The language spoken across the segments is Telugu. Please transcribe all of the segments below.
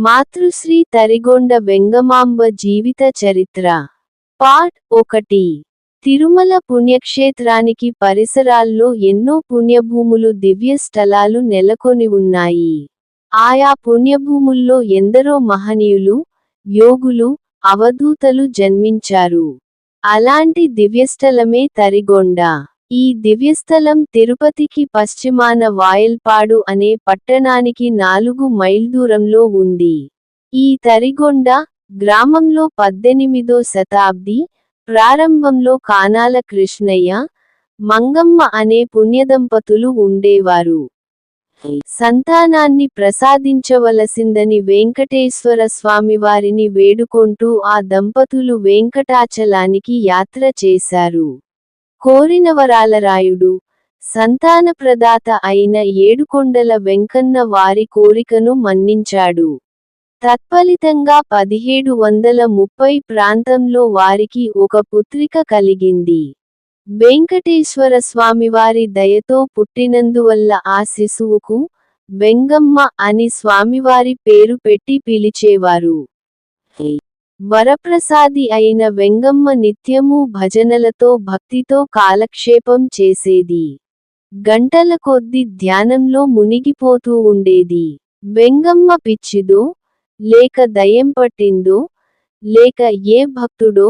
మాతృశ్రీ తరిగొండ వెంగమాంబ జీవిత చరిత్ర. పార్ట్ ఒకటి. తిరుమల పుణ్యక్షేత్రానికి పరిసరాల్లో ఎన్నో పుణ్యభూములు దివ్య స్థలాలు నెలకొని ఉన్నాయి. ఆయా పుణ్యభూముల్లో ఎందరో మహనీయులు యోగులు అవధూతలు జన్మించారు. అలాంటి దివ్యస్థలమే తరిగొండ. ఈ దివ్యస్థలం తిరుపతికి పశ్చిమాన వాయల్పాడు అనే పట్టణానికి నాలుగు మైల్ దూరంలో ఉంది. ఈ తరిగొండ గ్రామంలో పద్దెనిమిదో శతాబ్ది ప్రారంభంలో కానాల కృష్ణయ్య మంగమ్మ అనే పుణ్యదంపతులు ఉండేవారు. సంతానాన్ని ప్రసాదించవలసిందని వెంకటేశ్వర స్వామివారిని వేడుకొంటూ ఆ దంపతులు వెంకటాచలానికి యాత్ర చేశారు. కోరినవరాలరాయుడు సంతానప్రదాత అయిన ఏడుకొండల వెంకన్న వారి కోరికను మన్నించాడు. తత్ఫలితంగా పదిహేడు వందల ముప్పై ప్రాంతంలో వారికి ఒక పుత్రిక కలిగింది. వెంకటేశ్వర స్వామివారి దయతో పుట్టినందువల్ల ఆ శిశువుకు వెంగమ్మ అని స్వామివారి పేరు పెట్టి పిలిచేవారు. వరప్రసాది అయిన వెంగమ్మ నిత్యము భజనలతో భక్తితో కాలక్షేపం చేసేది. గంటల కొద్ది ధ్యానంలో మునిగిపోతూ ఉండేది. వెంగమ్మ పిచ్చిదో లేక దయ్యం పట్టిందో లేక ఏ భక్తుడో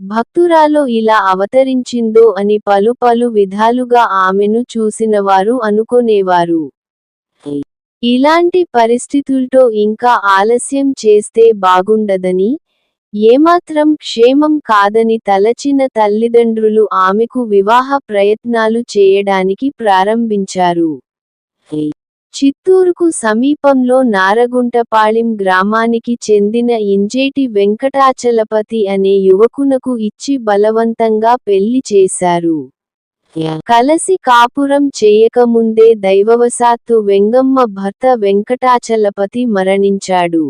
భక్తురాలో ఇలా అవతరించిందో అని పలు పలు విధాలుగా ఆమెను చూసినవారు అనుకొనేవారు. ఇలాంటి పరిస్థితులతో ఇంకా ఆలస్యం చేస్తే బాగుండదని ఏమాత్రం క్షేమం కాదని తలచిన తల్లిదండ్రులు ఆమెకు వివాహ ప్రయత్నాలు చేయడానికి ప్రారంభించారు. చిత్తూరుకు సమీపంలో నారగుంటపాళెం గ్రామానికి చెందిన ఇంజేటి వెంకటాచలపతి అనే యువకునకు ఇచ్చి బలవంతంగా పెళ్ళి చేశారు. కలసి కాపురం చేయకముందే దైవవశాత్తు వెంగమ్మ భర్త వెంకటాచలపతి మరణించాడు.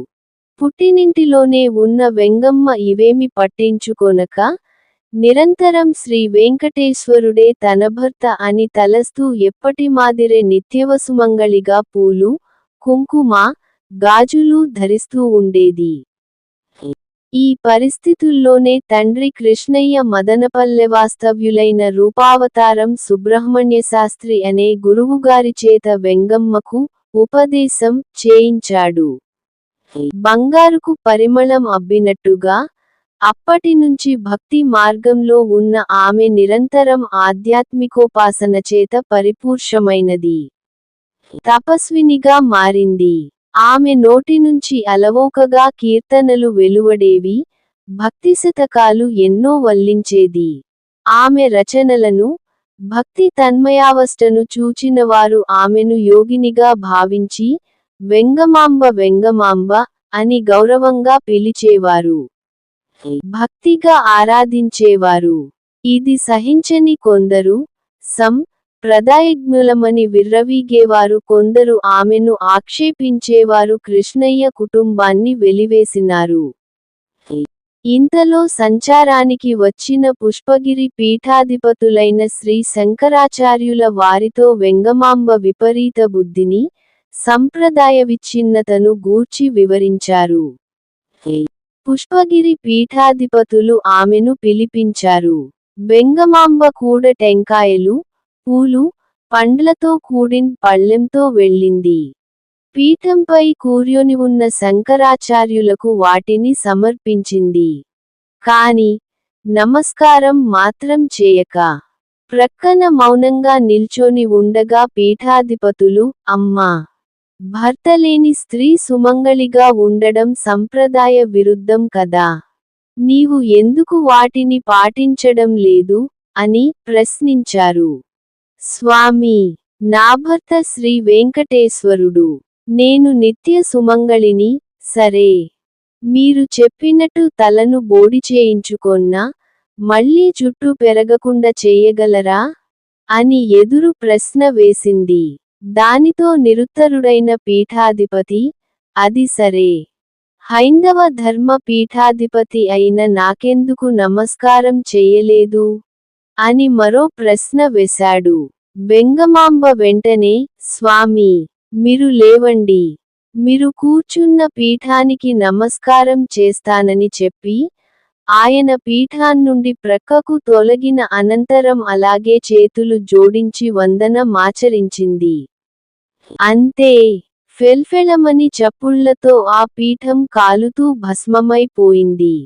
పుట్టినింటిలోనే ఉన్న వెంగమ్మ ఇవేమి పట్టించుకొనక నిరంతరం శ్రీ వెంకటేశ్వరుడే తన భర్త అని తలస్తూ ఎప్పటి మాదిరే నిత్యవసుమంగళిగా పూలు కుంకుమ గాజులు ధరిస్తూ ఉండేది. ఈ పరిస్థితుల్లోనే తండ్రి కృష్ణయ్య మదనపల్లె వాస్తవ్యులైన రూపావతారం సుబ్రహ్మణ్య శాస్త్రి అనే గురువుగారి చేత వెంగమ్మకు ఉపదేశం చేయించాడు. బంగారుకు పరిమళం అబ్బినట్టుగా అప్పటి నుంచి భక్తి మార్గంలో ఉన్న ఆమె నిరంతరం ఆధ్యాత్మికోపాసన చేత పరిపూర్షమైనది తపస్వినిగా మారింది. ఆమె నోటి నుంచి అలవోకగా కీర్తనలు వెలువడేవి భక్తి శతకాలు ఎన్నో వల్లించేది. ఆమె రచనలను భక్తి తన్మయావస్థను చూచినవారు ఆమెను యోగినిగా భావించి వెంగమాంబ వెంగమాంబ అని గౌరవంగా పిలిచేవారు. భక్తిగా ఆరాధించేవారు. ఇది సహించని కొందరు సం ప్రదాయజ్ఞులమని విర్రవీగేవారు. కొందరు ఆమెను ఆక్షేపించేవారు కృష్ణయ్య కుటుంబాన్ని వెలివేసినారు. ఇంతలో సంచారానికి వచ్చిన పుష్పగిరి పీఠాధిపతులైన శ్రీ శంకరాచార్యుల వారితో వెంగమాంబ విపరీత బుద్ధిని సంప్రదాయ విచ్ఛిన్నతను గూర్చి వివరించారు. పుష్పగిరి పీఠాధిపతులు ఆమెను పిలిపించారు. బెంగమాంబ కూడ టెంకాయలు పూలు పండ్లతో కూడిన్ పళ్ళెంతో వెళ్ళింది. పీఠంపై కూర్యొని ఉన్న శంకరాచార్యులకు వాటిని సమర్పించింది. కాని నమస్కారం మాత్రం చేయక ప్రక్కన మౌనంగా నిల్చొని ఉండగా పీఠాధిపతులు అమ్మా! భర్తలేని స్త్రీ సుమంగళిగా ఉండడం సంప్రదాయ విరుద్ధం కదా. నీవు ఎందుకు వాటిని పాటించడం లేదు? అని ప్రశ్నించారు. స్వామి నా భర్త శ్రీ వెంకటేశ్వరుడు. నేను నిత్య సుమంగళిని సరే. మీరు చెప్పినట్టు తలను బోడి చేయించుకొన్నా మళ్ళీ చుట్టూ పెరగకుండా చేయగలరా? అని ఎదురు ప్రశ్న వేసింది. దానితో నిరుత్తరుడైన పీఠాధిపతి అది సరే. హైందవ ధర్మ పీఠాధిపతి అయిన నాకెందుకు నమస్కారం చేయలేదు? అని మరో ప్రశ్న వేశాడు. బెంగమాంబ వెంటనే స్వామి మీరు లేవండి. మీరు కూర్చున్న పీఠానికి నమస్కారం చేస్తానని చెప్పి ఆయన పీఠాన్నుండి ప్రక్కకు తొలగిన అనంతరం అలాగే చేతులు జోడించి వందన మాచరించింది. అంతే ఫెల్ఫెలమని చప్పుళ్ళతో ఆ పీఠం కాలుతూ భస్మమైపోయింది.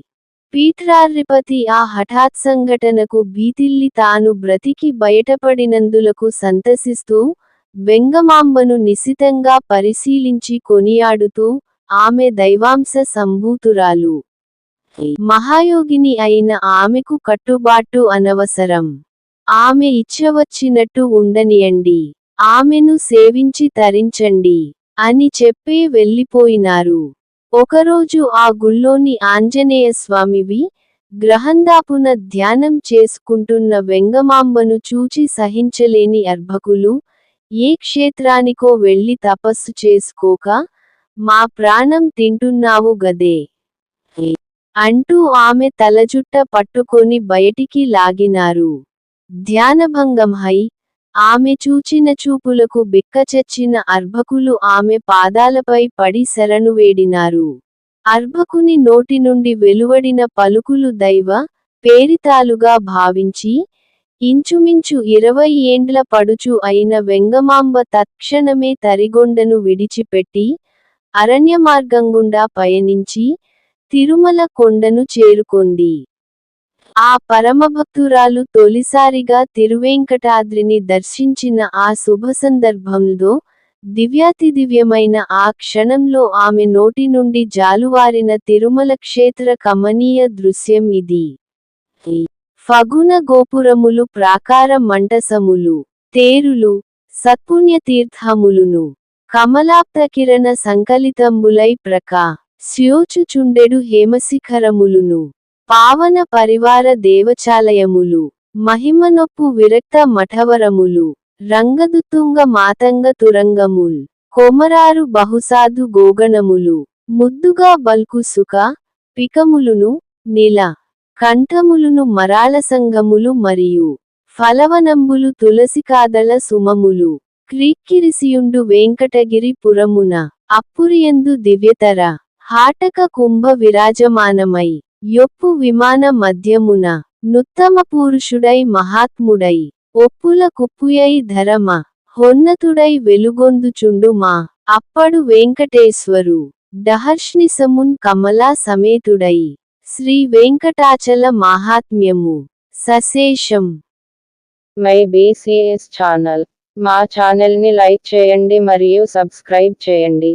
పీఠాధిపతి ఆ హఠాత్ సంఘటనకు భీతిల్లి తాను బ్రతికి బయటపడినందులకు సంతసిస్తూ వెంగమాంబను నిశితంగా పరిశీలించి కొనియాడుతూ ఆమె దైవాంశ సంభూతురాలు. మహాయోగిని అయిన ఆమెకు కట్టుబాటు అనవసరం. ఆమె ఇచ్చవచ్చినట్టు ఉండనియండి. ఆమెను సేవించి తరించండి అని చెప్పే వెళ్ళిపోయినారు. ఒకరోజు ఆ గుళ్ళోని ఆంజనేయ స్వామివి గ్రహందాపున ధ్యానం చేసుకుంటున్న వెంగమాంబను చూచి సహించలేని అర్భకులు ఏ క్షేత్రానికో వెళ్ళి తపస్సు చేసుకోక మా ప్రాణం తింటున్నావు గదే. అంటూ ఆమె తలజుట్ట పట్టుకొని బయటికి లాగినారు. ధ్యానభంగంహై ఆమె చూచిన చూపులకు బిక్కచచ్చిన అర్భకులు ఆమె పాదాలపై పడి శరణువేడినారు అర్భకుని నోటి నుండి వెలువడిన పలుకులు దైవ పేరితాలుగా భావించి ఇంచుమించు ఇరవై ఏండ్ల పడుచు అయిన వెంగమాంబ తత్క్షణమే తరిగొండను విడిచిపెట్టి అరణ్యమార్గంగుండా పయనించి తిరుమల కొండను చేరుకొంది. ఆ పరమభక్తురాలు తొలిసారిగా తిరువేంకటాద్రిని దర్శించిన ఆ శుభ సందర్భంలో దివ్యాతిదివ్యమైన ఆ క్షణంలో ఆమె నోటి నుండి జాలువారిన తిరుమల క్షేత్ర కమనీయ దృశ్యం ఇది. ఫగున గోపురములు ప్రాకార మంటసములు తేరులు సత్పుణ్యతీర్థములును కమలాప్తకిరణ సంకలితంబులై ప్రకా స్యోచుచుండెడు హేమశిఖరములును. పావన పరివార దేవచాలయములు. మహిమనొప్పు విరక్త మఠవరములు. రంగదుతుంగ మాతంగ తురంగముల్. కొమరారు బహుసాధు గోగణములు. ముద్దుగా బల్కు సుఖ పికములును నిల. కంఠములును మరాళ సంగములు మరియు ఫలవనంబులు తులసికాదల సుమములు. క్రీక్కిరిసియుండు వెంకటగిరి పురమున. అప్పురియందు దివ్యతర. హాటక కుంభ విరాజమానమై యొప్పు విమాన మధ్యమున నుత్తమ పురుషుడై మహాత్ముడై ఒప్పుల కుప్పుయై ధరమ హొన్నతుడై వెలుగొందుచుండు మా అప్పడు వెంకటేశ్వరు డహర్ష్నిసమున్ కమలా సమేతుడై శ్రీ వెంకటాచల మాహాత్మ్యము సశేషం. మై బీసీఎస్ ఛానల్ మా ఛానల్ని లైక్ చేయండి మరియు సబ్స్క్రైబ్ చేయండి.